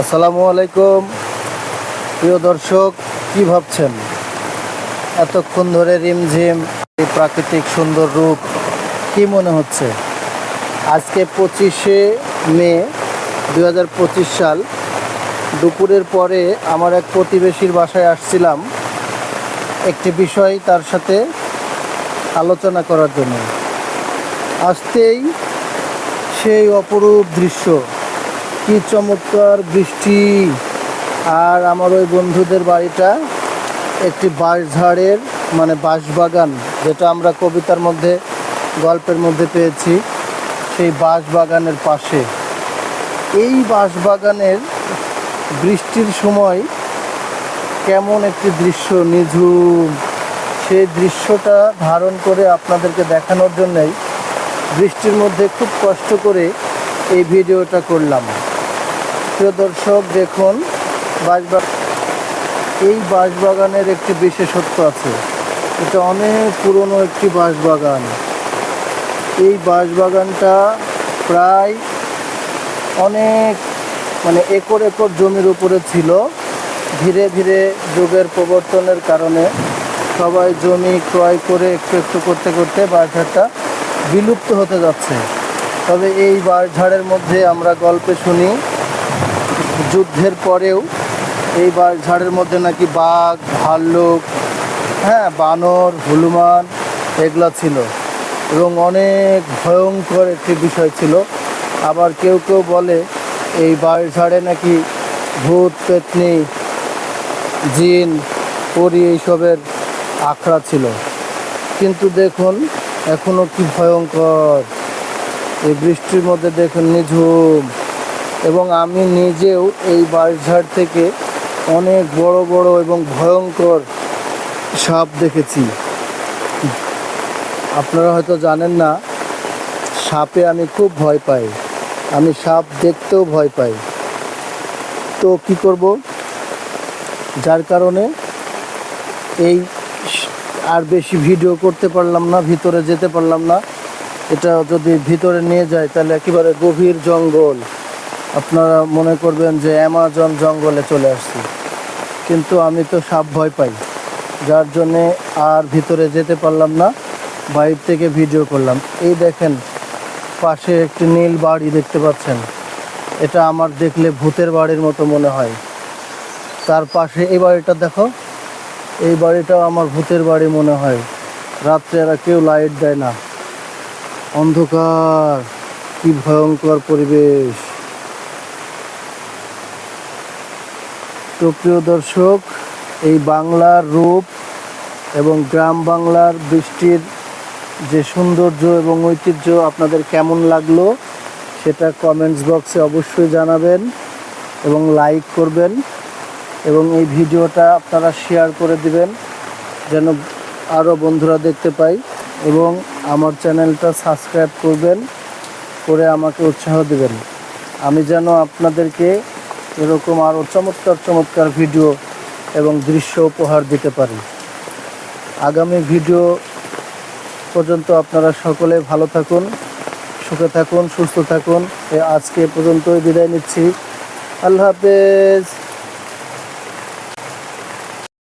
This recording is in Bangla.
আসসালামু আলাইকুম। প্রিয় দর্শক, কি ভাবছেন? এতক্ষণ ধরে রিমঝিম, এই প্রাকৃতিক সুন্দর রূপ, কি মনে হচ্ছে? আজকে পঁচিশে মে দু হাজার পঁচিশ সাল, দুপুরের পরে আমার এক প্রতিবেশীর বাসায় আসছিলাম একটি বিষয় তার সাথে আলোচনা করার জন্য। আসতেই সেই অপরূপ দৃশ্য কি চমৎকার বৃষ্টি। আর আমার ওই বন্ধুদের বাড়িটা একটি বাঁশঝাড়ের মানে বাঁশবাগান, যেটা আমরা কবিতার মধ্যে, গল্পের মধ্যে পেয়েছি, সেই বাঁশবাগানের পাশে। এই বাঁশবাগানের বৃষ্টির সময় কেমন একটি দৃশ্য, নিঝুম। সেই দৃশ্যটা ধারণ করে আপনাদেরকে দেখানোর জন্যই বৃষ্টির মধ্যে খুব কষ্ট করে এই ভিডিওটা করলাম। প্রিয় দর্শক, দেখুন বাঁশবাগ এই বাঁশবাগানের একটি বিশেষত্ব আছে। এটা অনেক পুরনো একটি বাঁশবাগান। এই বাঁশবাগানটা প্রায় অনেক মানে একর একর জমির উপরে ছিল। ধীরে ধীরে যুগের প্রবর্তনের কারণে সবাই জমি ক্রয় করে একটু একটু করতে করতে বাঁশঝাড়টা বিলুপ্ত হতে যাচ্ছে। তবে এই বাঁশঝাড়ের মধ্যে আমরা গল্পে শুনি যুদ্ধের পরেও এই বাঁশঝাড়ের মধ্যে নাকি বাঘ, ভাল্লুক হ্যাঁ বানর, হনুমান এগুলা ছিল। এবং অনেক ভয়ঙ্কর একটি বিষয় ছিল। আবার কেউ কেউ বলে এই বাঁশঝাড়ে নাকি ভূত, পেতনি, জিন, পরি এইসবের আখড়া ছিল। কিন্তু দেখুন এখনও কি ভয়ঙ্কর। এই বৃষ্টির মধ্যে দেখুন, নিঝুম। এবং আমি নিজেও এই বাঁশঝাড় থেকে অনেক বড় বড় এবং ভয়ঙ্কর সাপ দেখেছি। আপনারা হয়তো জানেন না, সাপে আমি খুব ভয় পাই। আমি সাপ দেখতেও ভয় পাই। তো কি করব? যার কারণে এই আর বেশি ভিডিও করতে পারলাম না, ভিতরে যেতে পারলাম না। এটা যদি ভিতরে নিয়ে যায়, তাহলে একেবারে গভীর জঙ্গল। আপনারা মনে করবেন যে অ্যামাজন জঙ্গলে চলে আসছি। কিন্তু আমি তো সাপ ভয় পাই। যার জন্যে আর ভিতরে যেতে পারলাম না, বাইরে থেকে ভিডিও করলাম। এই দেখেন, পাশে একটি নীল বাড়ি দেখতে পাচ্ছেন। এটা আমার দেখলে ভূতের বাড়ির মতো মনে হয়। তার পাশে এই বাড়িটা দেখো। এই বাড়িটাও আমার ভূতের বাড়ি মনে হয়। রাত্রে এরা কেউ লাইট দেয় না। অন্ধকার, কি ভয়ঙ্কর পরিবেশ। তো প্রিয় দর্শক, এই বাংলার রূপ এবং গ্রাম বাংলার বৃষ্টির যে সৌন্দর্য এবং ঐতিহ্য আপনাদের কেমন লাগল, সেটা কমেন্টস বক্সে অবশ্যই জানাবেন এবং লাইক করবেন এবং এই ভিডিওটা আপনারা শেয়ার করে দিবেন যেন আরও বন্ধুরা দেখতে পাই এবং আমার চ্যানেলটা সাবস্ক্রাইব করবেন, করে আমাকে উৎসাহ দেবেন। আমি যেন আপনাদেরকে এরকম আরও চমৎকার চমৎকার ভিডিও এবং দৃশ্য উপহার দিতে পারি। আগামী ভিডিও পর্যন্ত আপনারা সকলে ভালো থাকুন, সুখে থাকুন, সুস্থ থাকুন। আজকে পর্যন্তই বিদায় নিচ্ছি। আল্লাহ হাফেজ।